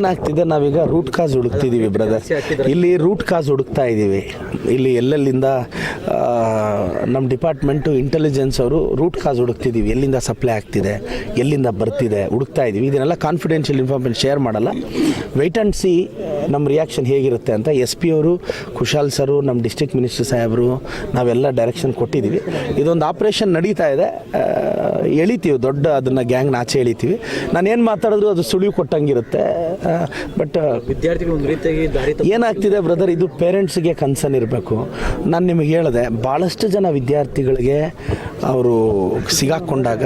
ಏನಾಗ್ತಿದೆ? ನಾವೀಗ root cause ಹುಡುಕ್ತಿದ್ದೀವಿ ಬ್ರದರ್ ಇಲ್ಲಿ ರೂಟ್ ಕಾಸ್ ಹುಡುಕ್ತಾ ಇದ್ದೀವಿ. ಇಲ್ಲಿ ಎಲ್ಲೆಲ್ಲಿಂದ ನಮ್ಮ ಡಿಪಾರ್ಟ್ಮೆಂಟು ಇಂಟೆಲಿಜೆನ್ಸ್ ಅವರು ರೂಟ್ ಕಾಸ್ ಹುಡುಕ್ತಿದ್ದೀವಿ. ಎಲ್ಲಿಂದ ಸಪ್ಲೈ ಆಗ್ತಿದೆ ಎಲ್ಲಿಂದ ಬರ್ತಿದೆ ಹುಡುಕ್ತಾ ಇದ್ದೀವಿ. ಇದನ್ನೆಲ್ಲ ಕಾನ್ಫಿಡೆನ್ಷಿಯಲ್ ಇನ್ಫಾರ್ಮೇಷನ್ ಶೇರ್ ಮಾಡಲ್ಲ. ವೆಯ್ಟ್ ಆ್ಯಂಡ್ ಸಿ ನಮ್ಮ ರಿಯಾಕ್ಷನ್ ಹೇಗಿರುತ್ತೆ ಅಂತ ಎಸ್ ಪಿ ಅವರು ಕುಶಾಲ್ ಸರು ನಮ್ಮ ಡಿಸ್ಟಿಕ್ ಮಿನಿಸ್ಟರ್ ಸಾಹೇಬರು ನಾವೆಲ್ಲ ಡೈರೆಕ್ಷನ್ ಕೊಟ್ಟಿದ್ದೀವಿ. ಇದೊಂದು ಆಪ್ರೇಷನ್ ನಡೀತಾ ಇದೆ. ಎಳಿತೀವಿ ದೊಡ್ಡ ಅದನ್ನು ಗ್ಯಾಂಗ್ನ ಆಚೆ ಎಳಿತೀವಿ. ನಾನು ಏನು ಮಾತಾಡಿದ್ರು ಅದು ಸುಳಿವು ಕೊಟ್ಟಂಗಿರುತ್ತೆ. ಬಟ್ ವಿದ್ಯಾರ್ಥಿಗಳು ಏನಾಗ್ತಿದೆ ಬ್ರದರ್ ಇದು ಪೇರೆಂಟ್ಸ್ಗೆ ಕನ್ಸರ್ನ್ ಇರಬೇಕು. ನಾನು ನಿಮಗೆ ಹೇಳಿದೆ ಭಾಳಷ್ಟು ಜನ ವಿದ್ಯಾರ್ಥಿಗಳಿಗೆ ಅವರು ಸಿಗಾಕೊಂಡಾಗ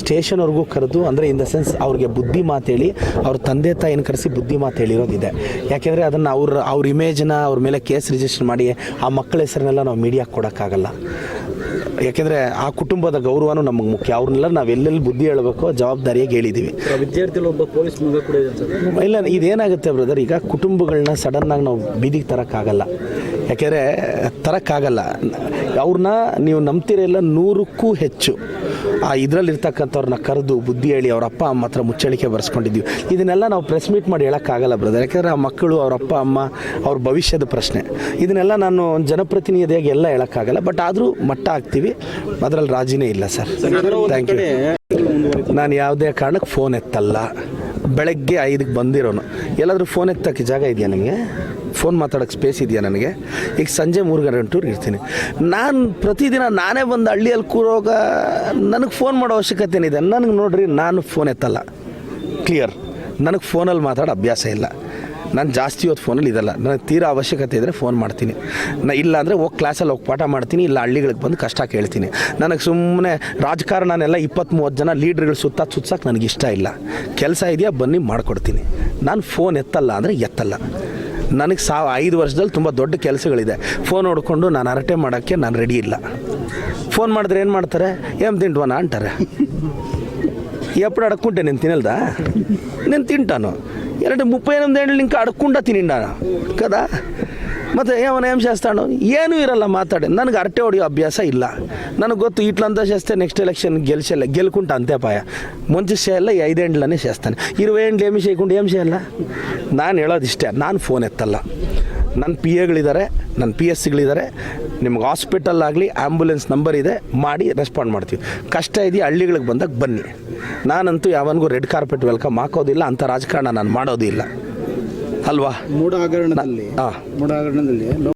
ಸ್ಟೇಷನ್ವರೆಗೂ ಕರೆದು, ಅಂದರೆ ಇನ್ ದ ಸೆನ್ಸ್ ಅವ್ರಿಗೆ ಬುದ್ಧಿ ಮಾತು ಹೇಳಿ, ಅವ್ರ ತಂದೆ ತಾಯಿನ ಕರೆಸಿ ಬುದ್ಧಿ ಮಾತು ಹೇಳಿರೋದಿದೆ. ಯಾಕೆಂದರೆ ಅದನ್ನು ಅವ್ರ ಅವ್ರ ಇಮೇಜನ್ನ ಅವ್ರ ಮೇಲೆ ಕೇಸ್ ರಿಜಿಸ್ಟರ್ ಮಾಡಿ ಆ ಮಕ್ಕಳ ಹೆಸರನ್ನೆಲ್ಲ ನಾವು ಮೀಡಿಯಾಕ್ಕೆ ಕೊಡೋಕ್ಕಾಗಲ್ಲ. ಯಾಕೆಂದರೆ ಆ ಕುಟುಂಬದ ಗೌರವನೂ ನಮಗೆ ಮುಖ್ಯ. ಅವ್ರನ್ನೆಲ್ಲ ನಾವು ಎಲ್ಲೆಲ್ಲಿ ಬುದ್ಧಿ ಹೇಳಬೇಕು ಜವಾಬ್ದಾರಿಯಾಗಿ ಹೇಳಿದ್ದೀವಿ ವಿದ್ಯಾರ್ಥಿಗಳು ಒಬ್ಬ ಪೊಲೀಸ್ ಮಗ ಕೂಡ ಇದೆ ಅನ್ಸುತ್ತೆ ಇಲ್ಲ ಇದೇನಾಗುತ್ತೆ ಬ್ರದರ್ ಈಗ ಕುಟುಂಬಗಳನ್ನ ಸಡನ್ನಾಗಿ ನಾವು ಬೀದಿಗೆ ತರೋಕ್ಕಾಗಲ್ಲ. ಯಾಕೆಂದರೆ ತರೋಕ್ಕಾಗಲ್ಲ. ಅವ್ರನ್ನ ನೀವು ನಂಬ್ತಿರಲ್ಲ ನೂರಕ್ಕೂ ಹೆಚ್ಚು. ಆ ಇದರಲ್ಲಿರ್ತಕ್ಕಂಥವ್ರನ್ನ ಕರೆದು ಬುದ್ಧಿ ಹೇಳಿ ಅವ್ರ ಅಪ್ಪ ಅಮ್ಮ ಹತ್ರ ಮುಚ್ಚಳಿಕೆ ಬರೆಸ್ಕೊಂಡಿದ್ದೀವಿ. ಇದನ್ನೆಲ್ಲ ನಾವು ಪ್ರೆಸ್ ಮೀಟ್ ಮಾಡಿ ಹೇಳೋಕ್ಕಾಗಲ್ಲ ಬ್ರದರ್ ಯಾಕಂದರೆ ಆ ಮಕ್ಕಳು ಅವ್ರ ಅಪ್ಪ ಅಮ್ಮ ಅವ್ರ ಭವಿಷ್ಯದ ಪ್ರಶ್ನೆ. ಇದನ್ನೆಲ್ಲ ನಾನು ಒಂದು ಜನಪ್ರತಿನಿಧಿಯಾಗಿ ಎಲ್ಲ ಹೇಳೋಕ್ಕಾಗಲ್ಲ ಬಟ್ ಆದರೂ ಮಟ್ಟ ಹಾಕ್ತೀವಿ. ಅದರಲ್ಲಿ ರಾಜಿನೇ ಇಲ್ಲ ಸರ್ ಥ್ಯಾಂಕ್ ಯು ನಾನು ಯಾವುದೇ ಕಾರಣಕ್ಕೆ ಫೋನ್ ಎತ್ತಲ್ಲ. ಬೆಳಗ್ಗೆ ಐದಕ್ಕೆ ಬಂದಿರೋನು. ಎಲ್ಲಾದರೂ ಫೋನ್ ಎತ್ತಕ್ಕೆ ಜಾಗ ಇದೆಯಾ ನನಗೆ ಫೋನ್ ಮಾತಾಡೋಕ್ಕೆ ಸ್ಪೇಸ್ ಇದೆಯಾ ನನಗೆ? ಈಗ ಸಂಜೆ ಮೂರು ಗಂಟೆವರೆಗೂ ಇರ್ತೀನಿ. ನಾನು ಪ್ರತಿದಿನ ನಾನೇ ಬಂದು ಹಳ್ಳಿಯಲ್ಲಿ ಕೂರೋಗ ನನಗೆ ಫೋನ್ ಮಾಡೋ ಅವಶ್ಯಕತೆ ಏನಿದೆ? ನನಗೆ ನೋಡ್ರಿ, ನಾನು ಫೋನ್ ಎತ್ತಲ್ಲ. ಕ್ಲಿಯರ್ ನನಗೆ ಫೋನಲ್ಲಿ ಮಾತಾಡೋ ಅಭ್ಯಾಸ ಇಲ್ಲ. ನಾನು ಜಾಸ್ತಿ ಹೊತ್ತು ಫೋನಲ್ಲಿ ಇದಲ್ಲ. ನನಗೆ ತೀರಾ ಅವಶ್ಯಕತೆ ಇದ್ದರೆ ಫೋನ್ ಮಾಡ್ತೀನಿ. ನಾ ಇಲ್ಲ ಅಂದರೆ ಹೋಗಿ ಕ್ಲಾಸಲ್ಲಿ ಹೋಗಿ ಪಾಠ ಮಾಡ್ತೀನಿ, ಇಲ್ಲ ಹಳ್ಳಿಗಳಿಗೆ ಬಂದು ಕಷ್ಟ ಕೇಳ್ತೀನಿ. ನನಗೆ ಸುಮ್ಮನೆ ರಾಜಕಾರಣನೆಲ್ಲ ಇಪ್ಪತ್ತ್ ಮೂವತ್ತು ಜನ ಲೀಡ್ರ್ಗಳು ಸುತ್ತ ಸುತ್ಸಕ್ಕೆ ನನಗೆ ಇಷ್ಟ ಇಲ್ಲ. ಕೆಲಸ ಇದೆಯಾ ಬನ್ನಿ ಮಾಡಿಕೊಡ್ತೀನಿ. ನಾನು ಫೋನ್ ಎತ್ತಲ್ಲ ಅಂದರೆ ಎತ್ತಲ್ಲ ನನಗೆ ಸಾವ ಐದು ವರ್ಷದಲ್ಲಿ ತುಂಬ ದೊಡ್ಡ ಕೆಲಸಗಳಿದೆ ಫೋನ್ ನೋಡಿಕೊಂಡು ನಾನು ಹರಟೆ ಮಾಡೋಕ್ಕೆ ನಾನು ರೆಡಿ ಇಲ್ಲ ಫೋನ್ ಮಾಡಿದ್ರೆ ಏನು ಮಾಡ್ತಾರೆ ಏಮ್ ತಿಂಟ್ವನ ಅಂತಾರೆ ఎప్పుడు అడక్కుంటే నేను తినలేదా నేను తింటాను ఎలాంటి ముప్పై ఎనిమిది ఏళ్ళు ఇంకా అడగకుండా తినిండాను కదా ಮತ್ತು ಅವನ ಏನು ಶಾಸ್ತಾಣು ಏನೂ ಇರಲ್ಲ, ಮಾತಾಡಿ. ನನಗೆ ಅರಟೆ ಹೊಡೆಯೋ ಅಭ್ಯಾಸ ಇಲ್ಲ. ನನಗೆ ಗೊತ್ತು, ಇಟ್ಲಂತ ಶಾಸ್ತೆ ನೆಕ್ಸ್ಟ್ ಎಲೆಕ್ಷನ್ ಗೆಲ್ಸಲ್ಲ ಗೆಲ್ಕುಂಟ ಅಂತೆ ಪಾಯ ಮುಂಚೆ ಎಲ್ಲ ಐದೆಂಡ್ಲನೇ ಶಾಸ್ತಾನೆ ಇರುವ ಎಂಡ್ಲು ಎಮಿ ಶೇಕೊಂಡು ಎಂ ಅಲ್ಲ? ನಾನು ಹೇಳೋದಿಷ್ಟೇ, ನಾನು ಫೋನ್ ಎತ್ತಲ್ಲ. ನನ್ನ ಪಿ ಎಗಳಿದ್ದಾರೆ ನನ್ನ ಪಿ ಎಸ್ ಸಿಗಳಿದ್ದಾರೆ ನಿಮ್ಗೆ ಹಾಸ್ಪಿಟಲ್ ಆಗಲಿ ಆ್ಯಂಬುಲೆನ್ಸ್ ನಂಬರ್ ಇದೆ, ಮಾಡಿ ರೆಸ್ಪಾಂಡ್ ಮಾಡ್ತೀವಿ. ಕಷ್ಟ ಇದೆಯಾ ಹಳ್ಳಿಗಳಿಗೆ ಬಂದಾಗ ಬನ್ನಿ. ನಾನಂತೂ ಯಾವನಿಗೂ ರೆಡ್ ಕಾರ್ಪೆಟ್ ವೆಲ್ಕಮ್ ಹಾಕೋದಿಲ್ಲ, ಅಂಥ ರಾಜಕಾರಣ ನಾನು ಮಾಡೋದಿಲ್ಲ. ಅಲ್ವಾ? ಮೂಡ ಹಗರಣದಲ್ಲಿ